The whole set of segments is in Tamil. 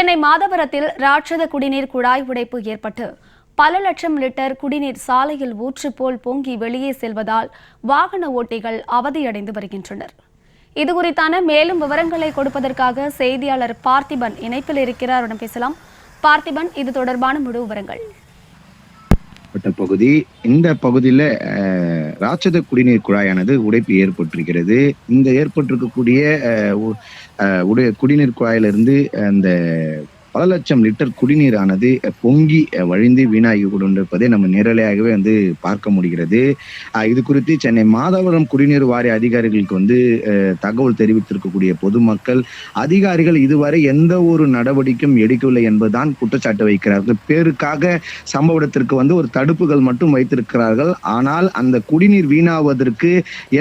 சென்னை மாதவரத்தில் ராட்சத குடிநீர் குழாய் உடைப்பு ஏற்பட்டு பல லட்சம் லிட்டர் குடிநீர் சாலையில் ஊற்று போல் பொங்கி வெளியே செல்வதால் வாகன ஓட்டிகள் அவதியடைந்து வருகின்றனர். இதுகுறித்தான மேலும் விவரங்களை கொடுப்பதற்காக செய்தியாளர் பார்த்திபன் இணைப்பில் இருக்கிறார். பேசலாம். பார்த்திபன் இது தொடர்பான முழு விவரங்கள். பட்ட பகுதி. இந்த பகுதியில அஹ், ராட்சத குடிநீர் குழாயானது உடைப்பு ஏற்பட்டிருக்கிறது. இந்த ஏற்பட்டிருக்கக்கூடிய அஹ், உ- உடைய குடிநீர் குழாயிலிருந்து அந்த பல லட்சம் லிட்டர் குடிநீரானது பொங்கி வழிந்து வீணாகி கொண்டிருப்பதை நம்ம நேரலையாகவே வந்து பார்க்க முடிகிறது. இது குறித்து சென்னை மாதவரம் குடிநீர் வாரிய அதிகாரிகளுக்கு வந்து தகவல் தெரிவித்திருக்கக்கூடிய பொதுமக்கள் அதிகாரிகள் இதுவரை எந்த ஒரு நடவடிக்கையும் எடுக்கவில்லை என்பதுதான் குற்றச்சாட்டு வைக்கிறார்கள். பேருக்காக சம்பவ இடத்திற்கு வந்து ஒரு தடுப்புகள் மட்டும் வைத்திருக்கிறார்கள். ஆனால் அந்த குடிநீர் வீணாவதற்கு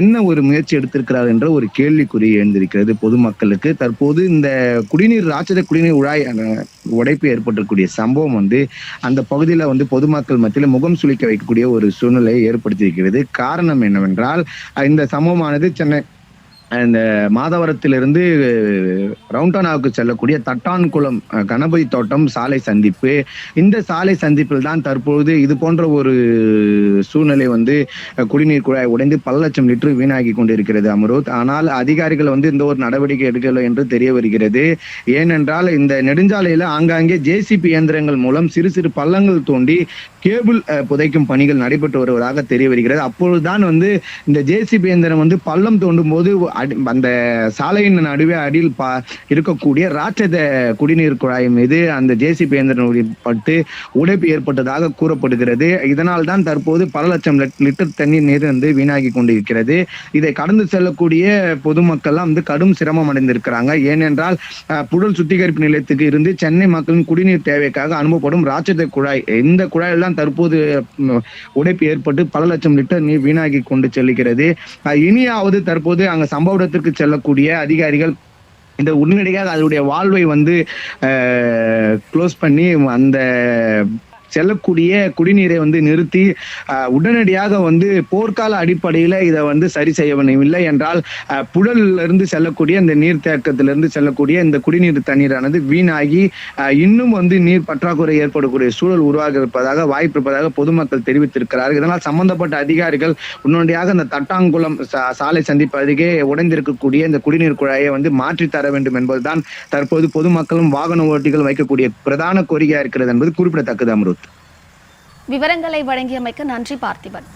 என்ன ஒரு முயற்சி எடுத்திருக்கிறார் என்ற ஒரு கேள்விக்குறி எழுந்திருக்கிறது பொதுமக்களுக்கு. தற்போது இந்த குடிநீர் ராட்சத குடிநீர் உழாய் உடைப்பு ஏற்பட்டிருக்கக்கூடிய சம்பவம் வந்து அந்த பகுதியில வந்து பொதுமக்கள் மத்தியில் முகம் சுளிக்க வைக்கக்கூடிய ஒரு சூழ்நிலையை ஏற்படுத்தியிருக்கிறது. காரணம் என்னவென்றால் இந்த சம்பவமானது சென்னை அந்த மாதவரத்திலிருந்து ரவுண்டானாவுக்கு செல்லக்கூடிய தட்டான்குளம் கணபதி தோட்டம் சாலை சந்திப்பு. இந்த சாலை சந்திப்பில் தான் தற்பொழுது இது போன்ற ஒரு சூழ்நிலை வந்து குடிநீர் குழாய் உடைந்து பல லட்சம் லிட்டர் வீணாகி கொண்டிருக்கிறது அமருத். ஆனால் அதிகாரிகள் வந்து இந்த ஒரு நடவடிக்கை எடுக்கலை என்று தெரிய வருகிறது. ஏனென்றால் இந்த நெடுஞ்சாலையில ஆங்காங்கே ஜேசிபி இயந்திரங்கள் மூலம் சிறு சிறு பள்ளங்கள் தோண்டி கேபிள் புதைக்கும் பணிகள் நடைபெற்று வருவதாக தெரிய வருகிறது. அப்பொழுதுதான் வந்து இந்த ஜேசிபி இயந்திரம் வந்து பள்ளம் தோண்டும் போது அந்த சாலையின் நடுவே அடியில் பா இருக்கக்கூடிய ராட்சத குடிநீர் குழாய் மீது அந்த ஜேசிபி இயந்திரம் பட்டு உடைப்பு ஏற்பட்டதாக கூறப்படுகிறது. இதனால் தான் தற்போது பல லட்சம் லிட்- லிட்டர் தண்ணீர் நீர் வந்து வீணாகி கொண்டிருக்கிறது. இதை கடந்து செல்லக்கூடிய பொதுமக்கள்லாம் வந்து கடும் சிரமம் அடைந்திருக்கிறாங்க. ஏனென்றால் புழல் சுத்திகரிப்பு நிலையத்துக்கு இருந்து சென்னை மக்களின் குடிநீர் தேவைக்காக அனுப்பப்படும் ராட்சத குழாய். இந்த குழாயில் தான் தற்போது உடைப்பு ஏற்பட்டு பல லட்சம் லிட்டர் நீர் வீணாகி கொண்டு செல்கிறது. இனியாவது தற்போது அங்க சம்பவ இடத்திற்கு செல்லக்கூடிய அதிகாரிகள் இந்த உடனடியாக அதனுடைய வாழ்வை வந்து க்ளோஸ் பண்ணி அந்த செல்லக்கூடிய குடிநீரை வந்து நிறுத்தி உடனடியாக வந்து போர்க்கால அடிப்படையில இதை வந்து சரி செய்ய வேண்டும். இல்லை என்றால் அஹ், புழல்ல இருந்து செல்லக்கூடிய இந்த நீர்த்தேக்கத்திலிருந்து செல்லக்கூடிய இந்த குடிநீர் தண்ணீரானது வீணாகி இன்னும் வந்து நீர் பற்றாக்குறை ஏற்படக்கூடிய சூழல் உருவாக இருப்பதாக வாய்ப்பு இருப்பதாக பொதுமக்கள் தெரிவித்திருக்கிறார்கள். இதனால் சம்பந்தப்பட்ட அதிகாரிகள் உடனடியாக இந்த தட்டாங்குளம் சாலை சந்திப்பு அருகே உடைந்திருக்கக்கூடிய இந்த குடிநீர் குழாயை வந்து மாற்றித்தர தர வேண்டும் என்பதுதான் தற்போது பொதுமக்களும் வாகன ஓட்டிகள் வைக்கக்கூடிய பிரதான கோரிக்கையா இருக்கிறது என்பது குறிப்பிடத்தக்கது அம்ருத். விவரங்களை வழங்கியமைக்கு நன்றி பார்த்திபன்.